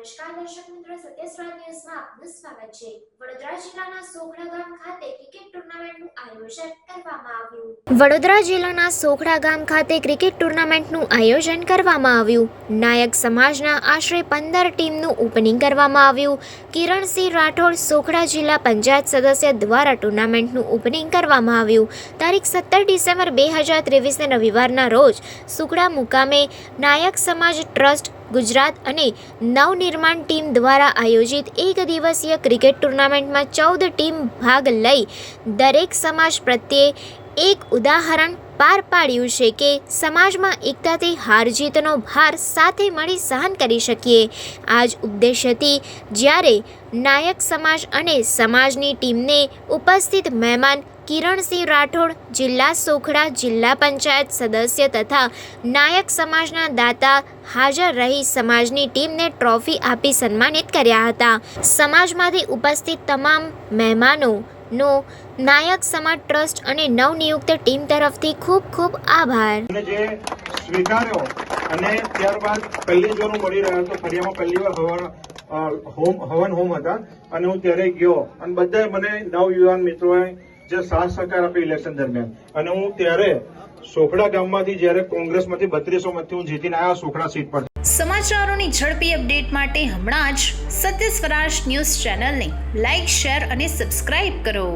નમસ્કાર દર્શક મિત્રો સત્યસ્વાદ ન્યૂઝમાં આપનું સ્વાગત છે. વડોદરા જિલ્લાના સોખડા ગામ ખાતે ક્રિકેટ ટુર્નામેન્ટ વડોદરા જિલ્લાના સોખડા ગામ ખાતે ક્રિકેટ ટુર્નામેન્ટનું આયોજન કરવામાં આવ્યું. નાયક સમાજના આશરે પંદર ટીમનું ઓપનિંગ કરવામાં આવ્યું. કિરણસિંહ રાઠોડ સોખડા જિલ્લા પંચાયત સદસ્ય દ્વારા ટુર્નામેન્ટનું ઓપનિંગ કરવામાં આવ્યું. તારીખ સત્તર ડિસેમ્બર બે હજાર ત્રેવીસને રવિવારના રોજ સુખડા મુકામે નાયક સમાજ ટ્રસ્ટ, ગુજરાત અને નવનિર્માણ ટીમ દ્વારા આયોજિત એક દિવસીય ક્રિકેટ ટુર્નામેન્ટમાં ચૌદ ટીમ ભાગ લઈ દરેક સમાજ પ્રત્યે એક ઉદાહરણ પાર પાડ્યું છે કે સમાજમાં એકતાથી હાર જીતનો ભાર સાથે મળી સહન કરી શકીએ. આ જ હતી જ્યારે નાયક સમાજ અને સમાજની ટીમને ઉપસ્થિત મહેમાન કિરણસિંહ રાઠોડ, જિલ્લા સોખડા, જિલ્લા પંચાયત સદસ્ય તથા નાયક સમાજના દાતા હાજર રહી સમાજની ટીમને ટ્રોફી આપી સન્માનિત કર્યા હતા. સમાજમાંથી ઉપસ્થિત તમામ મહેમાનોનો નાયક સમાજ ટ્રસ્ટ અને નવનિયુક્ત ટીમ તરફથી ખૂબ ખૂબ આભાર. સ્વીકાર્યો અને ત્યારબાદ પહેલી જ મળી રહ્યો હતો ફરિયામાં પહેલી વાર હવન હોમ હવન હોમ હતા અને હું ત્યારે ગયો અને બધા મને નવયુવાન મિત્રોએ જે સાથ સહકાર આપ્યો ઇલેક્શન દરમિયાન. અને હું ત્યારે સોખડા ગામમાંથી જ્યારે કોંગ્રેસમાંથી બત્રીસો મતથી હું જીતીને આવ્યા સોખડા સીટ પર. સમાચારોની ઝડપી અપડેટ માટે હમણાં જ સત્ય સ્વરાજ ન્યૂઝ ચેનલને લાઇક શેર અને સબસ્ક્રાઇબ કરો.